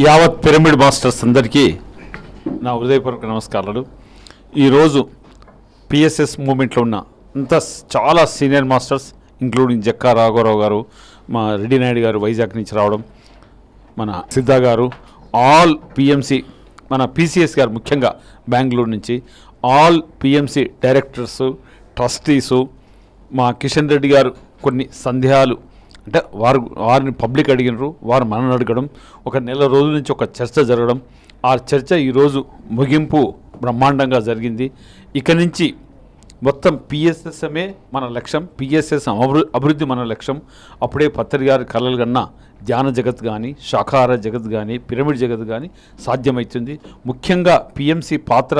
యావత్ pyramid masters అందరికీ నా హృదయపూర్వక నమస్కారాలు. ఈరోజు పిఎస్ఎస్ మూమెంట్లో ఉన్న అంత చాలా సీనియర్ మాస్టర్స్ ఇంక్లూడింగ్ జక్కా రాఘవరావు గారు మా రెడ్డి నాయుడు గారు వైజాగ్ నుంచి రావడం మన సిద్ధా గారు ఆల్ పిఎంసి మన పిసిఎస్ గారు ముఖ్యంగా బెంగళూరు నుంచి ఆల్ పిఎంసి డైరెక్టర్సు ట్రస్టీసు మా కిషన్ రెడ్డి గారు కొన్ని సందేహాలు అంటే వారు వారిని పబ్లిక్ అడిగినరు వారు మనల్ని అడగడం ఒక నెల రోజుల నుంచి ఒక చర్చ జరగడం. ఆ చర్చ ఈరోజు ముగింపు బ్రహ్మాండంగా జరిగింది. ఇక నుంచి మొత్తం పిఎస్ఎస్ఎమే మన లక్ష్యం పిఎస్ఎస్ అభివృ అభివృద్ధి మన లక్ష్యం. అప్పుడే పత్రి గారి కళలు కన్నా ధ్యాన జగత్ కానీ శాఖాహార జగత్ కానీ పిరమిడ్ జగత్ కానీ సాధ్యమవుతుంది ముఖ్యంగా పిఎంసి పాత్ర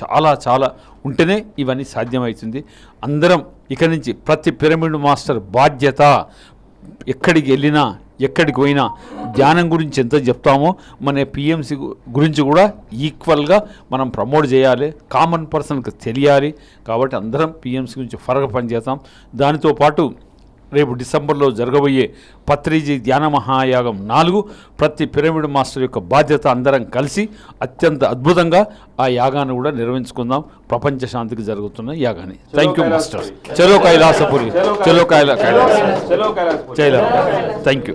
చాలా చాలా ఉంటేనే ఇవన్నీ సాధ్యమవుతుంది అందరం ఇక నుంచి ప్రతి పిరమిడ్ మాస్టర్ బాధ్యత ఎక్కడికి వెళ్ళినా ఎక్కడికి పోయినా ధ్యానం గురించి ఎంత చెప్తామో మన పిఎంసి గురించి కూడా ఈక్వల్గా మనం ప్రమోట్ చేయాలి కామన్ పర్సన్కి తెలియాలి. కాబట్టి అందరం పిఎంసి గురించి ఫరగ పనిచేస్తాం. దానితో పాటు రేపు డిసెంబర్లో జరగబోయే పత్రిజీ ధ్యాన మహాయాగం నాలుగు. ప్రతి పిరమిడ్ మాస్టర్ యొక్క బాధ్యత అందరం కలిసి అత్యంత అద్భుతంగా ఆ యాగాన్ని కూడా నిర్వహించుకుందాం. ప్రపంచ శాంతికి జరుగుతున్న యాగాన్ని. థ్యాంక్ యూ మాస్టర్ చలో కైలాసపురి. చలో కైలా కైలాస చలో థ్యాంక్ యూ